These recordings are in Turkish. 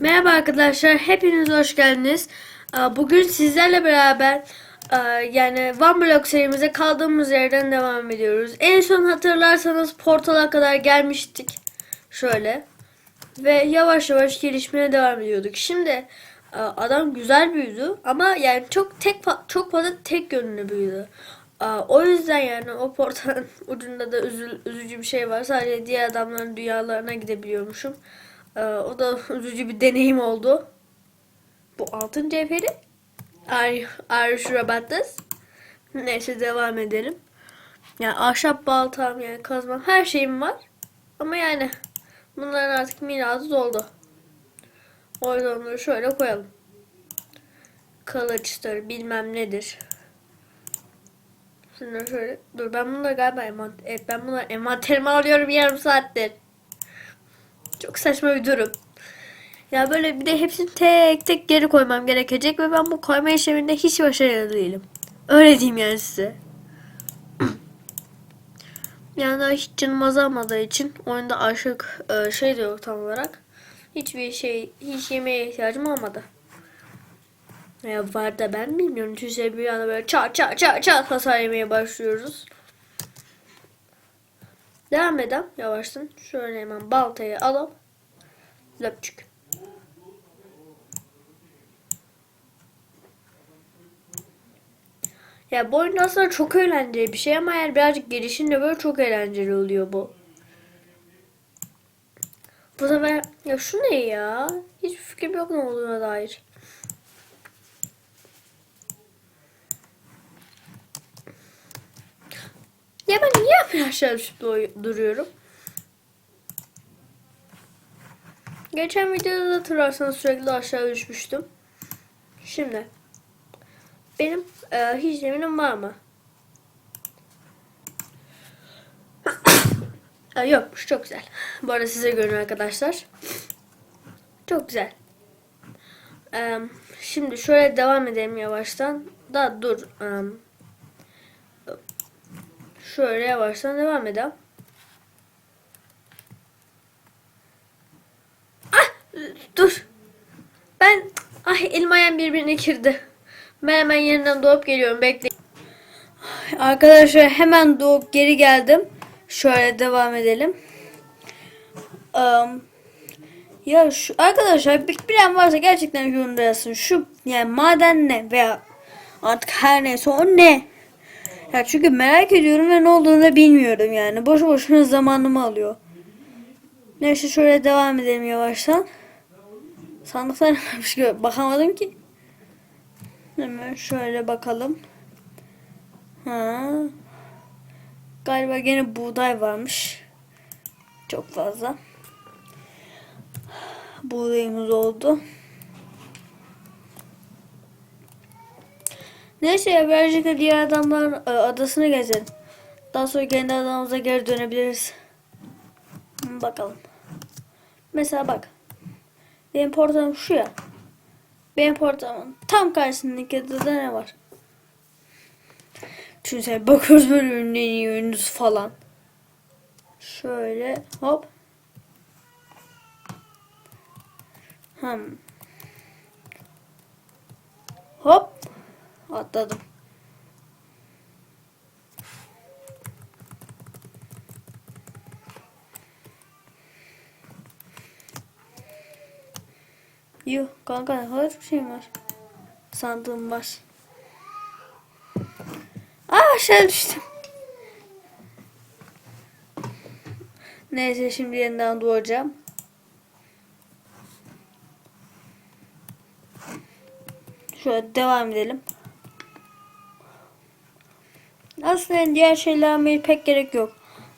Merhaba arkadaşlar, hepiniz hoş geldiniz. Bugün sizlerle beraber yani One Block serimize kaldığımız yerden devam ediyoruz. En son hatırlarsanız portala kadar gelmiştik. Şöyle. Ve yavaş yavaş gelişmeye devam ediyorduk. Şimdi adam güzel büyüdü ama yani çok tek çok fazla tek yönlü büyüdü. O yüzden yani o portalın ucunda da üzül- üzücü bir şey var. Sadece diğer adamların dünyalarına gidebiliyormuşum. Ee, o da üzücü bir deneyim oldu. Bu altın cevheri. Are, are sure about this? Neyse devam edelim. Yani ahşap baltam yani kazmam her şeyim var. Ama yani bunların artık miladı doldu. O yüzden onları şöyle koyalım. Kılıçtır bilmem nedir. Şunları şöyle dur ben bunları galiba envant evet, ben bunları envanterime alıyorum yarım saattir. Çok saçma bir durum. Ya böyle bir de hepsini tek tek geri koymam gerekecek ve ben bu koyma işleminde hiç başarılı değilim. Öyle diyeyim yani size. Yani daha hiç canım azalmadığı için oyunda aşık e, şey de yok tam olarak. Hiçbir şey, hiç yemeğe ihtiyacım olmadı. Ya var da ben bilmiyorum. Çünkü bir anda böyle çat çat çat çat hasar yemeye başlıyoruz. Devam edelim yavaştan. Şöyle hemen baltayı alıp löpçük. Ya bu oyun aslında çok eğlenceli bir şey ama eğer birazcık gelişince böyle çok eğlenceli oluyor bu. Bu sefer ya şu ne ya? Hiçbir fikrim yok ne olduğuna dair. Ya ben niye hep aşağı düşüp du- duruyorum? Geçen videoda da hatırlarsanız sürekli aşağı düşmüştüm. Şimdi benim e, hiç eminim var mı? e, yokmuş çok güzel. Bu arada size görün arkadaşlar. Çok güzel. E, şimdi şöyle devam edelim yavaştan. Da dur. E, şöyle yavaştan devam edelim. Ah! Dur. Ben ay elim ayağım birbirine girdi. Ben hemen yeniden doğup geliyorum. Bekleyin. Arkadaşlar hemen doğup geri geldim. Şöyle devam edelim. Um, ya şu arkadaşlar bilen varsa gerçekten yorumda yazsın. Şu yani maden ne veya artık her neyse o ne? Ya çünkü merak ediyorum ve ne olduğunu da bilmiyorum yani. Boşu boşuna zamanımı alıyor. Neyse şöyle devam edelim yavaştan. Sandıklar varmış gibi bakamadım ki. Hemen şöyle bakalım. Ha. Galiba gene buğday varmış. Çok fazla. Buğdayımız oldu. Neyse ya birazcık diğer adamların e, adasını gezelim. Daha sonra kendi adamımıza geri dönebiliriz. Bakalım. Mesela bak. Benim portalım şu ya. Benim portalımın tam karşısındaki adada ne var? Çünkü bakıyoruz böyle en iyi falan. Şöyle hop. Hmm. Hop. Atladım. Yuh kanka ne kadar çok şeyim var. Sandığım var. Aa aşağı düştüm. Neyse şimdi yeniden doğacağım. Şöyle devam edelim. Aslında diğer şeyler almaya pek gerek yok.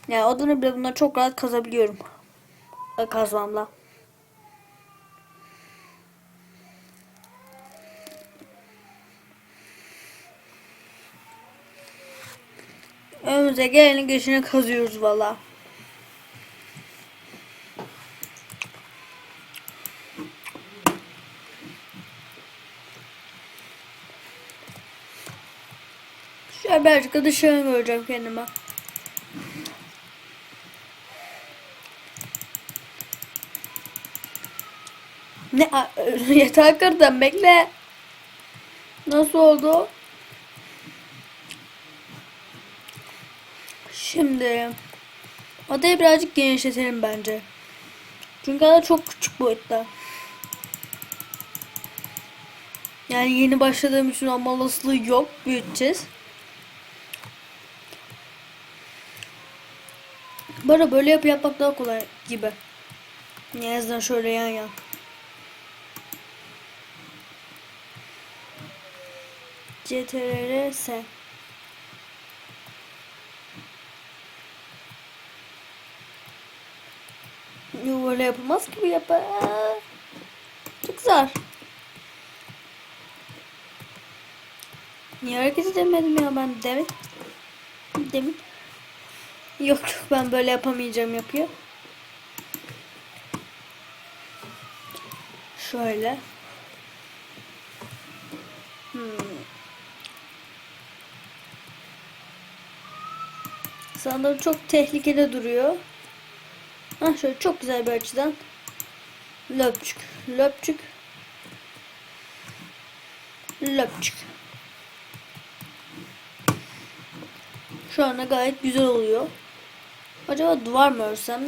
Yani odunu bile bunları çok rahat kazabiliyorum. Kazmamla. Önümüze gelenin geçini kazıyoruz valla. Şöyle birazcık da dışarı göreceğim kendime. Ne? a- Yatağı kırdım bekle. Nasıl oldu? Şimdi adayı birazcık genişletelim bence. Çünkü ada çok küçük boyutta. Yani yeni başladığım için olma olasılığı yok. Büyüteceğiz. Arada böyle yapı yapmak daha kolay gibi. En azından şöyle yan yan. CTRL S. Böyle yapılmaz ki bu yapı. Çok zor. Niye hareket edemedim ya ben demin? Demin. Yok ben böyle yapamayacağım yapıyor. Şöyle. Hmm. Sanırım çok tehlikeli duruyor. Ha şöyle çok güzel bir açıdan. Löpçük, löpçük. Löpçük. Şu anda gayet güzel oluyor. Acaba duvar mı örsem?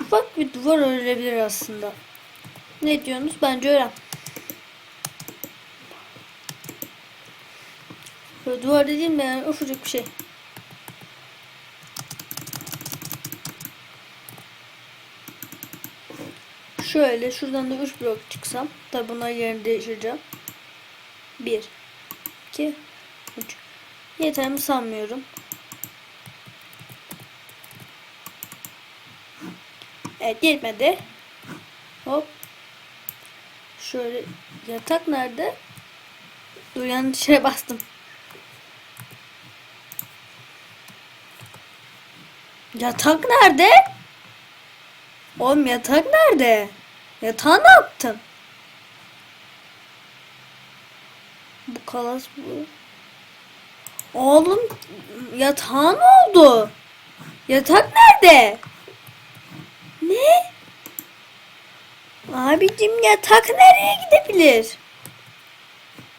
Ufak bir duvar örülebilir aslında. Ne diyorsunuz? Bence öğren. Böyle duvar dediğim de yani ufacık bir şey. Şöyle şuradan da 3 blok çıksam. Tabi bunlar yerini değiştireceğim. 1 2 3 Yeter mi sanmıyorum. Evet yetmedi. Hop. Şöyle yatak nerede? Dur yanlış yere bastım. Yatak nerede? Oğlum yatak nerede? Yatağı ne yaptın? Bu kalas bu. Oğlum yatağı ne oldu? Yatak nerede? Ne? Abicim yatak nereye gidebilir?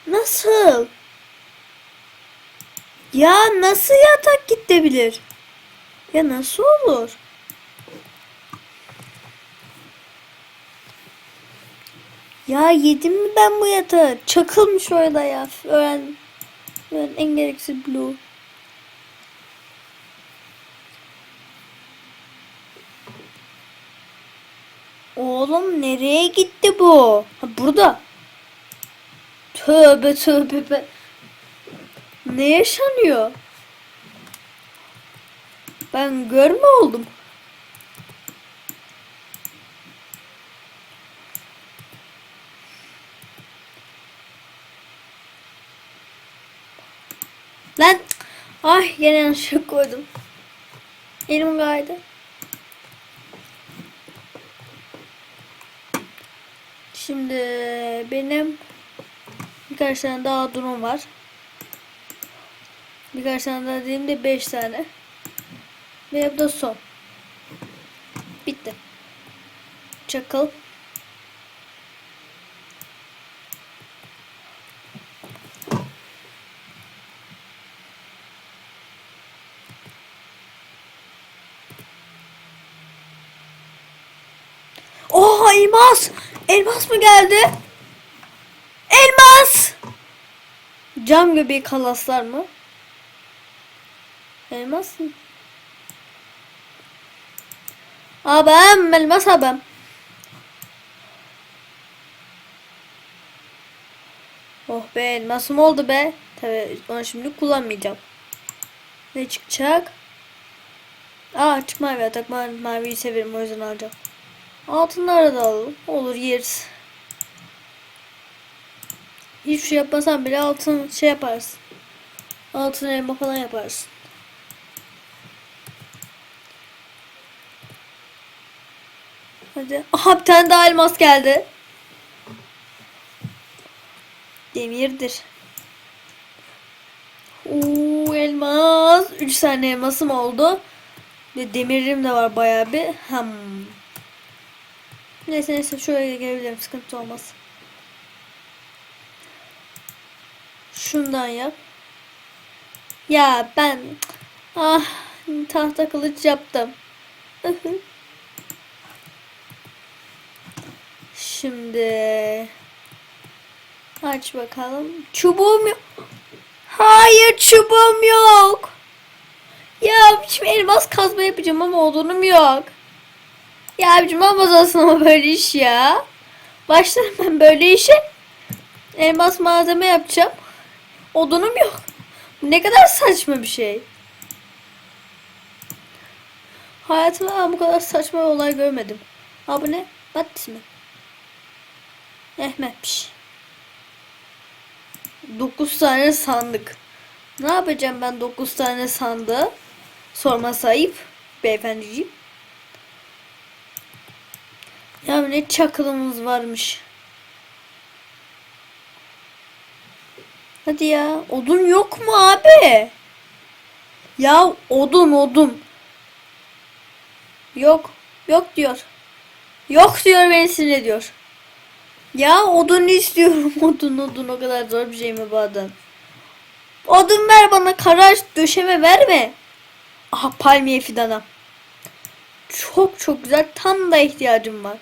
Nasıl? Ya nasıl yatak gidebilir? Ya nasıl olur? Ya yedim mi ben bu yatağı? Çakılmış orada ya. Öğren. Öğren en gereksiz blue. Oğlum nereye gitti bu? Ha, burada. Tövbe tövbe be. Ne yaşanıyor? Ben görme oldum. Lan ay yine yanlışlıkla koydum. Elim kaydı. Şimdi benim birkaç tane daha durum var. Birkaç tane daha dediğim de 5 tane. Ve bu da son. Bitti. Çakıl. Oha elmas! Elmas mı geldi? Elmas! Cam göbeği kalaslar mı? Elmas mı? Abim elmas abim. Oh be elmasım oldu be. Tabi onu şimdi kullanmayacağım. Ne çıkacak? Aa açık mavi atak. Maviyi severim o yüzden alacağım. Altınları da alalım. Olur yeriz. Hiçbir şey yapmasan bile altın şey yaparsın. Altın elma falan yaparsın. Hadi. Aha bir tane daha elmas geldi. Demirdir. Oo elmas. 3 tane elmasım oldu. Ve demirim de var bayağı bir. Hmm. Neyse neyse şöyle gelebilirim sıkıntı olmaz. Şundan yap. Ya ben ah tahta kılıç yaptım. Şimdi aç bakalım. Çubuğum yok. Hayır çubuğum yok. Ya şimdi elmas kazma yapacağım ama odunum yok. Ya abicim olmaz aslında böyle iş ya. Başlarım ben böyle işe. Elmas malzeme yapacağım. Odunum yok. Ne kadar saçma bir şey. Hayatımda bu kadar saçma bir olay görmedim. Ha bu ne? Batis mi? Ehmetmiş. 9 tane sandık. Ne yapacağım ben 9 tane sandığı? Sorma sahip beyefendiciğim. Ya ne çakılımız varmış. Hadi ya. Odun yok mu abi? Ya odun odun. Yok. Yok diyor. Yok diyor beni sinir ediyor. Ya odun istiyorum. Odun odun o kadar zor bir şey mi bu adam? Odun ver bana kara döşeme verme. Aha palmiye fidana. Çok çok güzel. Tam da ihtiyacım var.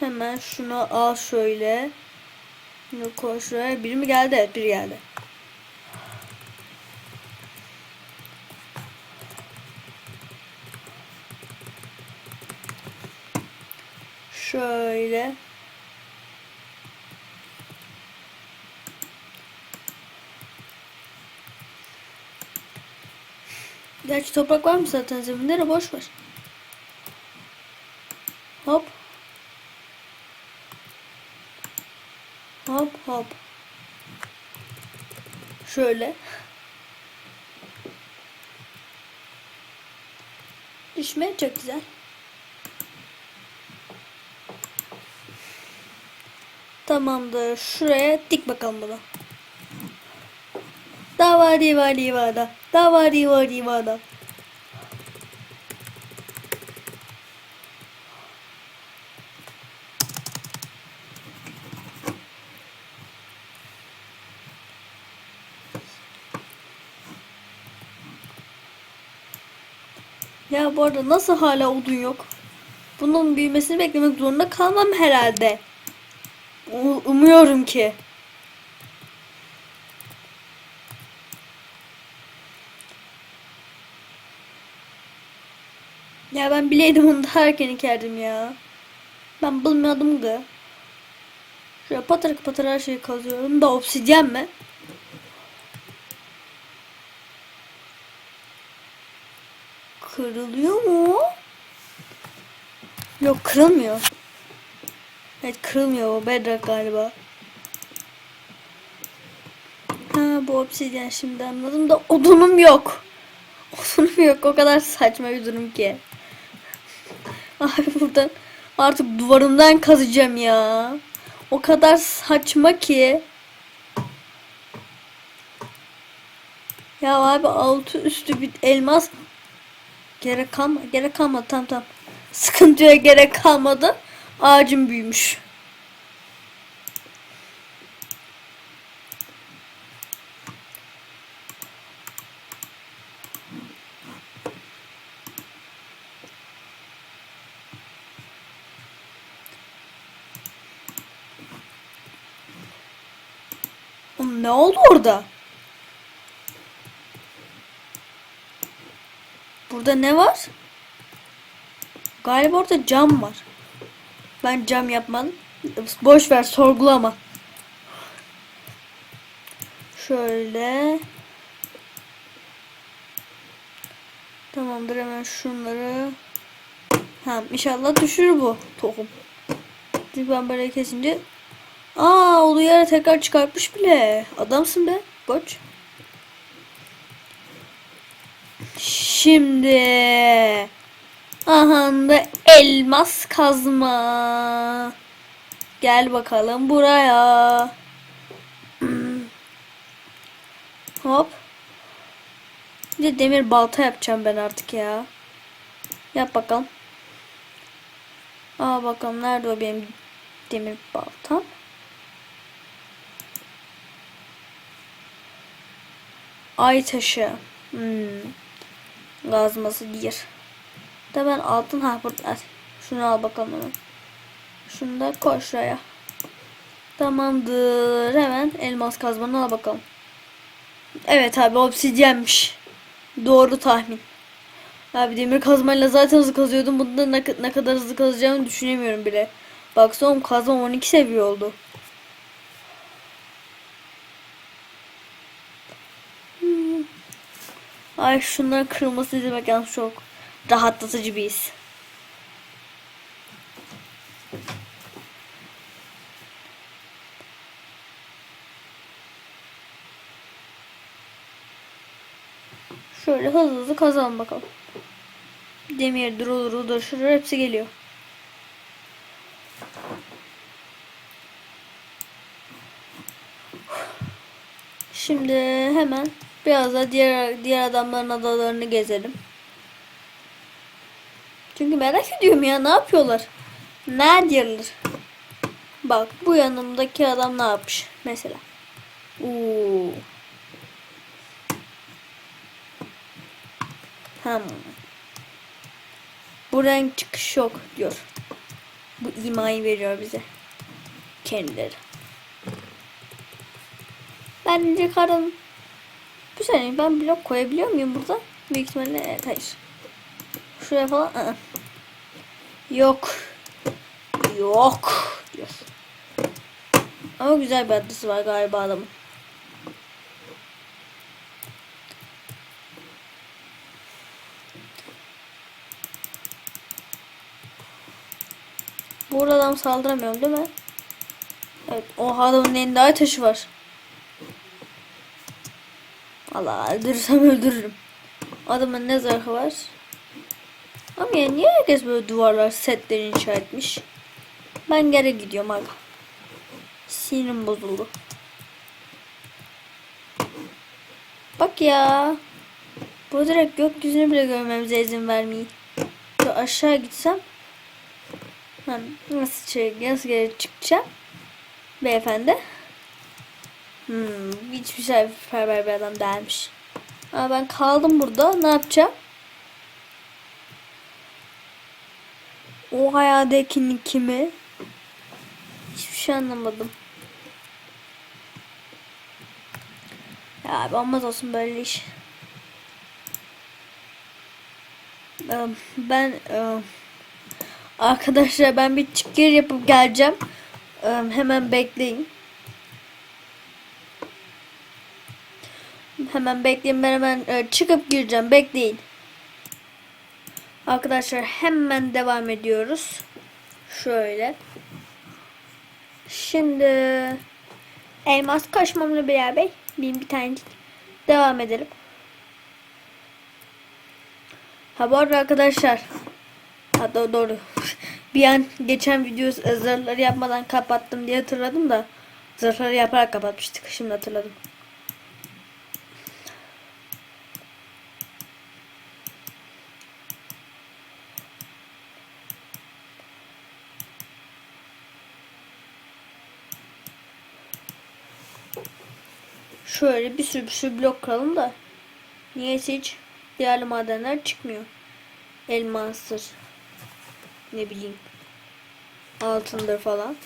Hemen şunu al şöyle. Bunu koy şuraya. Biri mi geldi? Evet biri geldi. Şöyle. Gerçi toprak var mı zaten zeminde de boş. Hop. Hop hop. Şöyle. Düşme çok güzel. Tamamdır. Şuraya dik bakalım bunu. Davari vari vada. Davari vari vada. Ya bu arada nasıl hala odun yok? Bunun büyümesini beklemek zorunda kalmam herhalde. U- umuyorum ki. Ya ben bileydim onu daha erken ikerdim ya. Ben bilmiyordum ki. Şöyle patır patır her şeyi kazıyorum da obsidyen mi? Kırılıyor mu? Yok kırılmıyor. Evet kırılmıyor o bedrock galiba. Ha bu obsidyen şimdi anladım da odunum yok. Odunum yok o kadar saçma bir durum ki. Abi buradan artık duvarımdan kazacağım ya. O kadar saçma ki. Ya abi altı üstü bir elmas gerek kalma gerek kalmadı tam tam. Sıkıntıya gerek kalmadı. Ağacım büyümüş. Ne oldu orada? Burada ne var? Galiba orada cam var. Ben cam yapmadım. Boş ver sorgulama. Şöyle. Tamamdır hemen şunları. Ha inşallah düşür bu tohum. Çünkü ben böyle kesince Aa olduğu yere tekrar çıkartmış bile. Adamsın be. Koç. Şimdi aha da elmas kazma. Gel bakalım buraya. Hop. Bir de demir balta yapacağım ben artık ya. Yap bakalım. Aa bakalım nerede o benim demir baltam. Ay taşı. Hmm. Gazması diğer. Da ben altın ha burada. Şunu al bakalım hemen. Şunu da koy şuraya. Tamamdır. Hemen elmas kazmanı al bakalım. Evet abi obsidyenmiş. Doğru tahmin. Abi demir kazmayla zaten hızlı kazıyordum. Bunda ne, ne kadar hızlı kazacağımı düşünemiyorum bile. Baksana kazmam 12 seviye oldu. Hmm. Ay şunların kırılması izlemek yalnız çok rahatlatıcı bir his. Şöyle hızlı hızlı kazalım bakalım. Demir durur şurur hepsi geliyor. Şimdi hemen biraz da diğer diğer adamların adalarını gezelim. Çünkü merak ediyorum ya ne yapıyorlar? Ne diyorlar? Bak bu yanımdaki adam ne yapmış mesela. Oo. Hmm. Bu renk çıkış yok diyor. Bu imayı veriyor bize. Kendileri. Bence karın saniye ben blok koyabiliyor muyum burada? Büyük ihtimalle evet hayır. Şuraya falan ı-ı. yok. Yok diyor. Ama güzel bir adresi var galiba adamın. Burada adam saldıramıyorum değil mi? Evet. O adamın elinde ay taşı var. Allah öldürürsem öldürürüm. Adamın ne zırhı var? Ama ya niye herkes böyle duvarlar setleri inşa etmiş? Ben geri gidiyorum aga. Sinirim bozuldu. Bak ya. Bu direkt gökyüzünü bile görmemize izin vermeyi. Şu aşağı gitsem Ha, nasıl şey, nasıl geri çıkacağım? Beyefendi. Hmm, hiçbir şey perver bir adam değilmiş. Ama ben kaldım burada. Ne yapacağım? O hayaldeki kimi? Hiçbir şey anlamadım. Ya abi olmaz olsun böyle iş. Ben Arkadaşlar ben bir çıkır yapıp geleceğim. Hemen bekleyin. Hemen bekleyin ben hemen e, çıkıp gireceğim. Bekleyin. Arkadaşlar hemen devam ediyoruz. Şöyle. Şimdi elmas kaşmamla beraber bin bir tane devam edelim. Ha bu arada arkadaşlar Ha doğru, doğru. Bir an geçen video zırhları yapmadan kapattım diye hatırladım da zırhları yaparak kapatmıştık. Şimdi hatırladım. Şöyle bir sürü bir sürü blok kıralım da niyeyse hiç değerli madenler çıkmıyor. Elmastır ne bileyim altındır falan.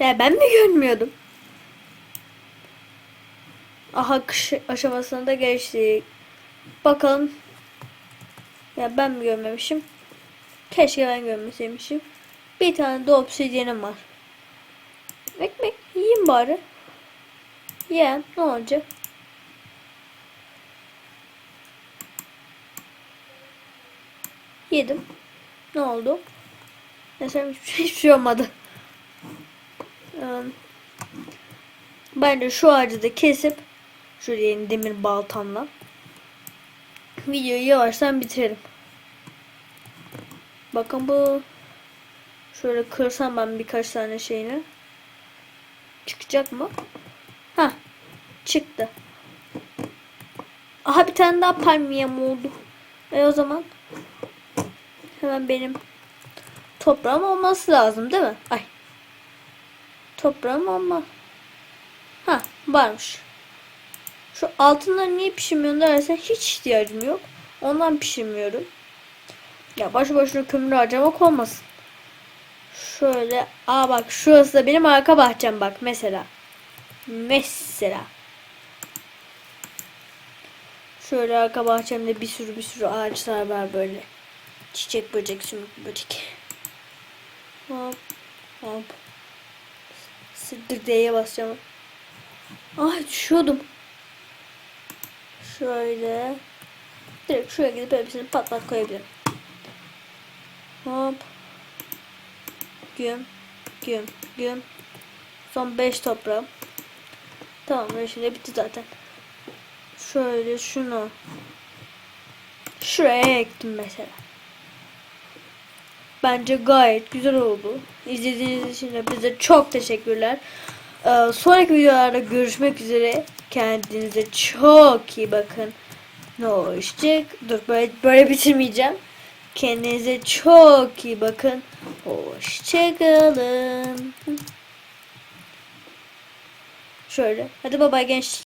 Ya ben mi görmüyordum? Aha kış aşamasına da geçtik. Bakalım. Ya ben mi görmemişim? Keşke ben görmeseymişim. Bir tane de obsidyenim var. Ekmek yiyeyim bari. Ye ne olacak? Yedim. Ne oldu? Mesela hiçbir şey, hiçbir şey olmadı. Ben de şu ağacı da kesip şuraya yeni demir baltamla videoyu yavaştan bitirelim. Bakın bu şöyle kırsam ben birkaç tane şeyini çıkacak mı? Ha çıktı. Aha bir tane daha palmiyem oldu. E o zaman hemen benim toprağım olması lazım değil mi? Ay. Toprağım olma. Ha varmış. Şu altınları niye pişirmiyorsun dersen hiç ihtiyacım yok. Ondan pişirmiyorum. Ya başı başına kömür harcamak olmasın. Şöyle. Aa bak şurası da benim arka bahçem bak mesela. Mesela. Şöyle arka bahçemde bir sürü bir sürü ağaçlar var böyle. Çiçek böcek sümük böcek. Hop hop. Sıdır D'ye basacağım. Ay düşüyordum. Şöyle. Direkt şuraya gidip hepsini pat pat koyabilirim. Hop. Güm. Güm. Güm. Son 5 toprağım. Tamam şimdi bitti zaten. Şöyle şunu. Şuraya ektim mesela. Bence gayet güzel oldu. İzlediğiniz için hepinize çok teşekkürler. Ee, sonraki videolarda görüşmek üzere. Kendinize çok iyi bakın. Hoşçak. Dur böyle, böyle bitirmeyeceğim. Kendinize çok iyi bakın. Hoşçakalın. Şöyle. Hadi baba gençlik.